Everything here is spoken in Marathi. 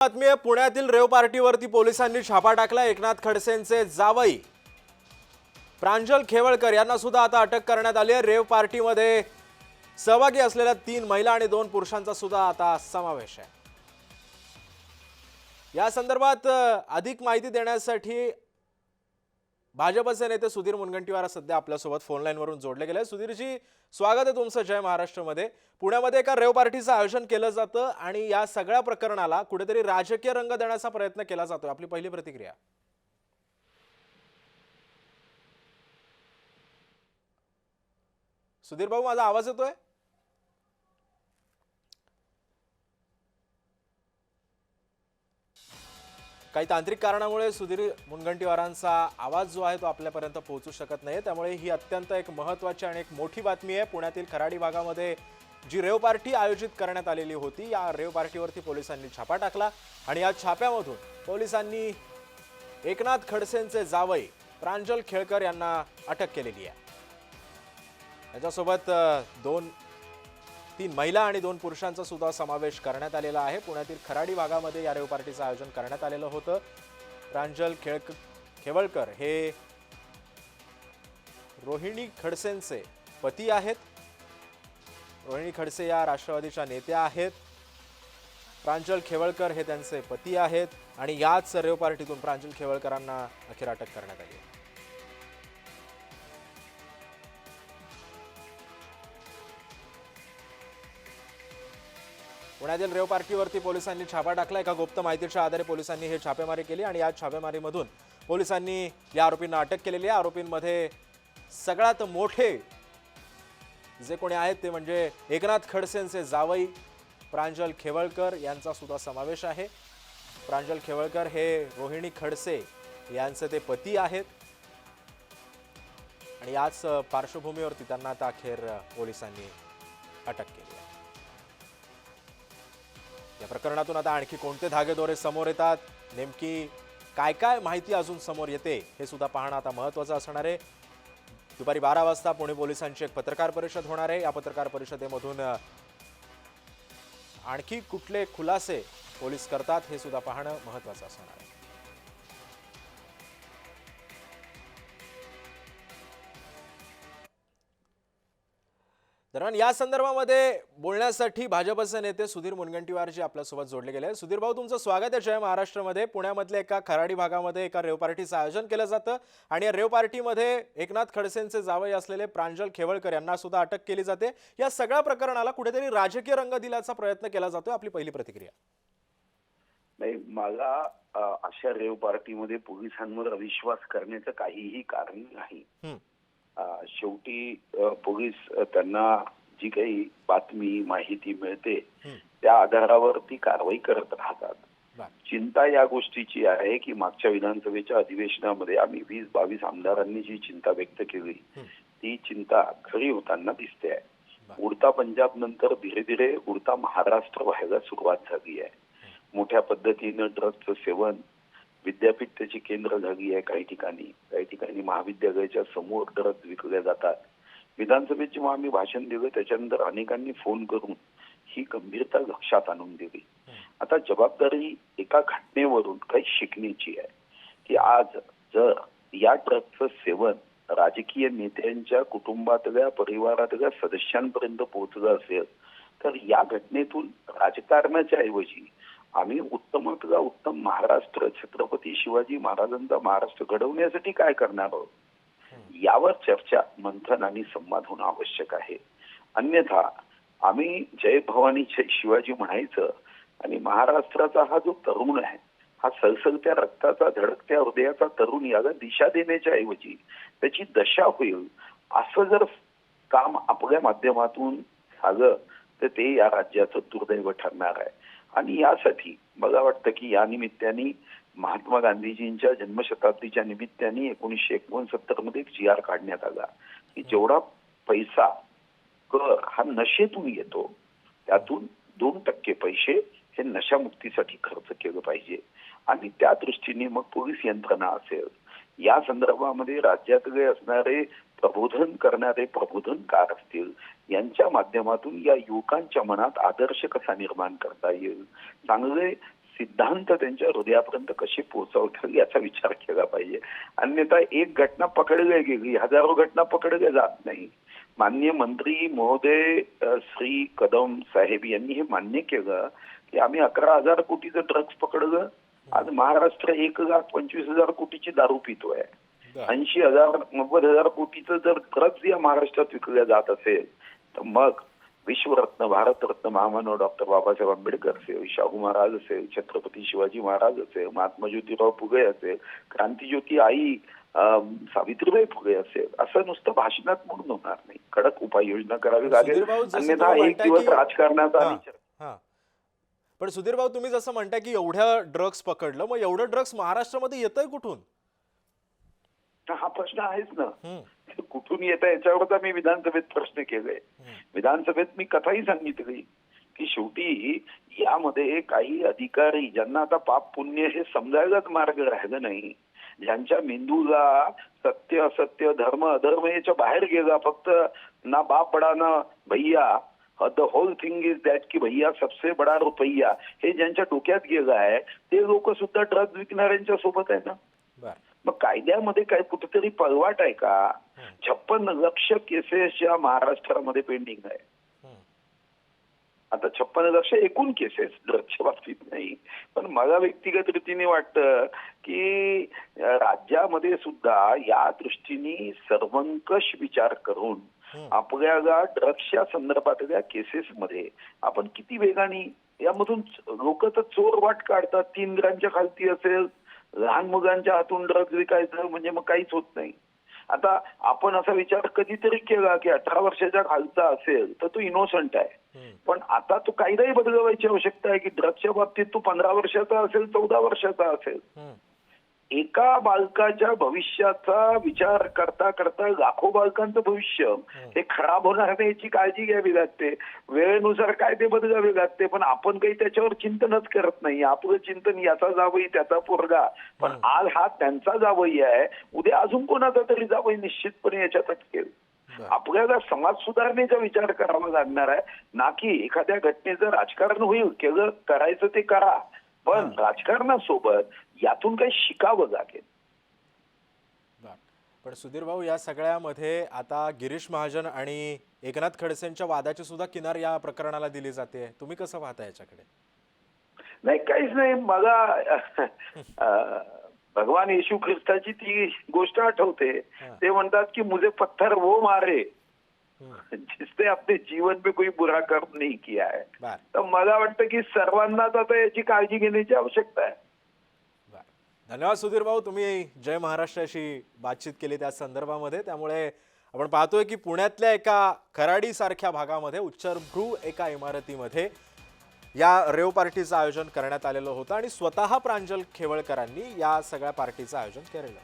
बातमी आहे पुण्यातील रेव पार्टीवरती पोलिसांनी छापा टाकला एकनाथ खडसेंचे जावई. प्रांजल खेवळकर यांना सुद्धा आता अटक करण्यात आली आहे. रेव पार्टीमध्ये सहभागी असलेल्या तीन महिला आणि दोन पुरुषांचा सुद्धा आता समावेश आहे. या संदर्भात अधिक माहिती देण्यासाठी भाजपचे नेते सुधीर मुनगंटीवार सध्या आपल्यासोबत फोन लाईनवरून जोडले गेले. सुधीरजी स्वागत आहे तुमचं जय महाराष्ट्रमध्ये. पुण्यामध्ये एका रेव पार्टीचं आयोजन केलं जातं आणि या सगळ्या प्रकरणाला कुठेतरी राजकीय रंग देण्याचा प्रयत्न केला जातोय. आपली पहिली प्रतिक्रिया. सुधीर भाऊ माझा आवाज येतोय? काही तांत्रिक कारणामुळे सुधीर मुनगंटीवारांचा आवाज जो आहे तो आपल्यापर्यंत पोहोचू शकत नाही. त्यामुळे ही अत्यंत एक महत्त्वाची आणि एक मोठी बातमी आहे. पुण्यातील खराडी भागामध्ये जी रेव पार्टी आयोजित करण्यात आलेली होती या रेव पार्टीवरती पोलिसांनी छापा टाकला आणि या छाप्यामधून पोलिसांनी एकनाथ खडसेंचे जावई प्रांजल खेळकर यांना अटक केलेली आहे. याच्यासोबत दोन तीन महिला आणि दोन पुरुषांचा सुद्धा समावेश करण्यात आलेला आहे. पुण्यातील खराडी भागामध्ये या रेव पार्टीचं आयोजन करण्यात आलेलं होतं. प्रांजल खेळक खेवळकर हे रोहिणी खडसेंचे पती आहेत. रोहिणी खडसे या राष्ट्रवादीच्या नेत्या आहेत. प्रांजल खेवळकर हे त्यांचे पती आहेत आणि याच रेव पार्टीतून प्रांजल खेवळकरांना अखेर अटक करण्यात आली आहे. पुण्यातील रेव पार्टीवरती पोलिसांनी छापा टाकला. एका गुप्त माहितीच्या आधारे पोलिसांनी हे छापेमारी केली आणि या छापेमारीमधून पोलिसांनी या आरोपींना अटक केलेली आहे. आरोपींमध्ये सगळ्यात मोठे जे कोणी आहेत ते म्हणजे एकनाथ खडसेंचे जावई प्रांजल खेवळकर यांचा सुद्धा समावेश आहे. प्रांजल खेवळकर हे रोहिणी खडसे यांचे ते पती आहेत. आणि याच पार्श्वभूमीवरती त्यांना आता अखेर पोलिसांनी अटक केली या प्रकरणातून आता आणखी कोणते धागेदोरे समोर येतात? नेमकी काय काय माहिती अजून समोर येते हे सुद्धा पाहणं आता महत्त्वाचं असणार आहे. दुपारी बारा वाजता पुणे पोलिसांची एक पत्रकार परिषद होणार आहे. या पत्रकार परिषदेमधून आणखी कुठले खुलासे पोलीस करतात हे सुद्धा पाहणं महत्त्वाचं असणार आहे. दरम्यान या संदर्भामध्ये बोलण्यासाठी भाजपचे नेते सुधीर मुनगंटीवारजी आपल्यासोबत जोडले गेले. सुधीर भाऊ तुमचं स्वागत आहे जय महाराष्ट्रामध्ये. पुण्यामधल्या एका खराडी भागामध्ये एका रेव पार्टीचं आयोजन केलं जातं आणि या रेव पार्टीमध्ये एकनाथ खडसेंचे जावई असलेले प्रांजल खेवळकर यांना सुद्धा अटक केली जाते. या सगळ्या प्रकरणाला कुठेतरी राजकीय रंग दिल्याचा प्रयत्न केला जातोय आपली पहिली प्रतिक्रिया. नाही मला अशा रेव पार्टीमध्ये पोलिसांवर अविश्वास करण्याचं काहीही कारण नाही. शेवटी पोलीस त्यांना जी काही बातमी माहिती मिळते. त्या आधारावर ती कारवाई करत राहतात. चिंता या गोष्टीची आहे की मागच्या विधानसभेच्या अधिवेशनामध्ये आम्ही वीस बावीस आमदारांनी जी चिंता व्यक्त केली. ती चिंता खरी होताना दिसते आहे. उडता पंजाब नंतर धीरे धीरे उडता महाराष्ट्र व्हायला सुरुवात झाली आहे मोठ्या पद्धतीनं ड्रगचं सेवन विद्यापीठ त्याची केंद्र झाली आहे काही ठिकाणी. काही ठिकाणी महाविद्यालयाच्या समोर ड्रग्ज विकल्या जातात. विधानसभेत जेव्हा आम्ही भाषण दिलं त्याच्यानंतर अनेकांनी फोन करून ही गंभीरता लक्षात आणून दिली. आता जबाबदारी एका घटनेवरून काही शिकण्याची आहे. की आज जर या ड्रगचं सेवन राजकीय नेत्यांच्या कुटुंबातल्या परिवारातल्या सदस्यांपर्यंत पोहोचलं असेल तर या घटनेतून राजकारणाच्या ऐवजी आम्ही उत्तमातला उत्तम महाराष्ट्र छत्रपती शिवाजी महाराजांचा महाराष्ट्र घडवण्यासाठी काय करणार आहोत? यावर चर्चा मंथन आणि संवाद होणं आवश्यक आहे. अन्यथा आम्ही जय भवानी जय शिवाजी म्हणायचं आणि महाराष्ट्राचा हा जो तरुण आहे हा सळसळत्या रक्ताचा धडकत्या हृदयाचा तरुण याला दिशा देण्याच्या ऐवजी त्याची दशा होईल असं जर काम आपल्या माध्यमातून झालं तर ते या राज्याचं दुर्दैव ठरणार आहे. आणि यासाठी मला वाटतं की या निमित्ताने महात्मा गांधीजींच्या जन्मशताब्दीच्या निमित्ताने एकोणीसशे एकोणसत्तरमध्ये एक जी आर काढण्यात आला. की जेवढा पैसा कर हा नशेतून येतो त्यातून दोन टक्के पैसे हे नशामुक्तीसाठी खर्च केलं पाहिजे. आणि त्या दृष्टीने मग पोलीस यंत्रणा असेल या संदर्भामध्ये राज्यातले असणारे प्रबोधन करणारे प्रबोधनकार असतील. यांच्या माध्यमातून या युवकांच्या मनात आदर्श कसा निर्माण करता येईल? चांगले सिद्धांत त्यांच्या हृदयापर्यंत कसे पोहोचवता याचा विचार केला पाहिजे. अन्यथा एक घटना पकडली गेली हजारो घटना पकडल्या जात नाही. मान्य मंत्री महोदय श्री कदम साहेब यांनी हे मान्य केलं की आम्ही अकरा हजार कोटीचं ड्रग्ज पकडलं. आज महाराष्ट्र एक लाख पंचवीस हजार कोटीची दारू पितोय. ऐंशी हजार नव्वद हजार कोटीचं जर ड्रग्ज या महाराष्ट्रात विकल्या जात असेल तर मग विश्वरत्न भारतरत्न महामानव डॉक्टर बाबासाहेब आंबेडकर असेल शाहू महाराज असेल छत्रपती शिवाजी महाराज असेल महात्मा ज्योतिराव फुगे असेल क्रांतीज्योती आई सावित्रीबाई फुगे असेल असं नुसतं भाषणात म्हणून होणार नाही. कडक उपाययोजना करावी लागेल. अन्यथा एक दिवस राजकारणाचा. पण सुधीर भाऊ तुम्ही जसं म्हणताय की एवढ्या ड्रग्ज पकडलं मग एवढं ड्रग्ज महाराष्ट्रामध्ये येतंय कुठून? हा प्रश्न आहेच ना. कुठून येत आहे याच्यावरच आम्ही विधानसभेत प्रश्न केले. विधानसभेत मी कथाही सांगितली की शेवटी यामध्ये काही अधिकारी ज्यांना आता पाप पुण्य हे समजायलाच मार्ग राहिलं नाही ज्यांच्या मेंदूला सत्य असत्य धर्म अधर्म याच्या बाहेर गेला फक्त ना बाप बडा ना भैया. The whole thing is that की भैया सबसे बडा रुपैया. हे ज्यांच्या डोक्यात गेलं आहे ते लोक सुद्धा ड्रग्ज विकणाऱ्यांच्या सोबत आहे ना. मग कायद्यामध्ये काय कुठेतरी पळवाट आहे का छप्पन लक्ष केसेस या महाराष्ट्रामध्ये पेंडिंग आहे. आता छप्पन लक्ष एकूण केसेस ड्रग्सच्या बाबतीत नाही पण मला व्यक्तिगत रीतीने वाटतं की राज्यामध्ये सुद्धा या दृष्टीने सर्वंकष विचार करून. आपल्याला ड्रग्सच्या संदर्भातल्या केसेसमध्ये आपण किती वेगाने यामधून लोक तर चोर वाट काढतात तीन ग्रामच्या खालती असेल लहान मुलांच्या हातून ड्रग्ज विकायचं म्हणजे मग काहीच होत नाही आता आपण असा विचार कधीतरी केला की अठरा वर्षाच्या खालचा असेल तर तो इनोसंट आहे. पण आता तो कायदाही बदलवायची आवश्यकता आहे की ड्रग्सच्या बाबतीत तो पंधरा वर्षाचा असेल चौदा वर्षाचा असेल. एका बालकाच्या भविष्याचा विचार करता करता लाखो बालकांचं भविष्य हे. खराब होणार नाही याची काळजी घ्यावी लागते. वेळेनुसार काय ते बदलावे लागते पण आपण काही त्याच्यावर चिंतनच करत नाही. आपलं चिंतन याचा जावई त्याचा पोरगा. पण आज हा त्यांचा जावई आहे. उद्या अजून कोणाचा तरी जावई निश्चितपणे याच्यात अटकेल. आपल्याला समाज सुधारणेचा विचार करावा लागणार आहे. ना की एखाद्या घटनेचं राजकारण होईल. केलं करायचं ते करा. पण राजकारणासोबत यातून काही शिकावं लागेल. पण सुधीर भाऊ या सगळ्यामध्ये आता गिरीश महाजन आणि एकनाथ खडसेंच्या वादाची सुद्धा किनार या प्रकरणाला दिली जाते. तुम्ही कसं पाहता याच्याकडे? नाही काहीच नाही. मला भगवान येशू ख्रिस्ताची ती गोष्ट आठवते. ते म्हणतात की मुझे पत्थर वो मारे. जिसने अपने जीवन में कोई बुरा कर्म नहीं किया है. तर मला वाटतं की सर्वांनाच आता याची काळजी घेण्याची आवश्यकता आहे. धन्यवाद सुधीर भाऊ तुम्ही जय महाराष्ट्राशी बातचीत केली त्या संदर्भामध्ये. त्यामुळे आपण पाहतोय की पुण्यातल्या एका खराडीसारख्या भागामध्ये उच्चभ्रू एका इमारतीमध्ये या रेव पार्टीचं आयोजन करण्यात आलेलं होतं आणि स्वतः प्रांजल खेवळकरांनी या सगळ्या पार्टीचं आयोजन केलेलं.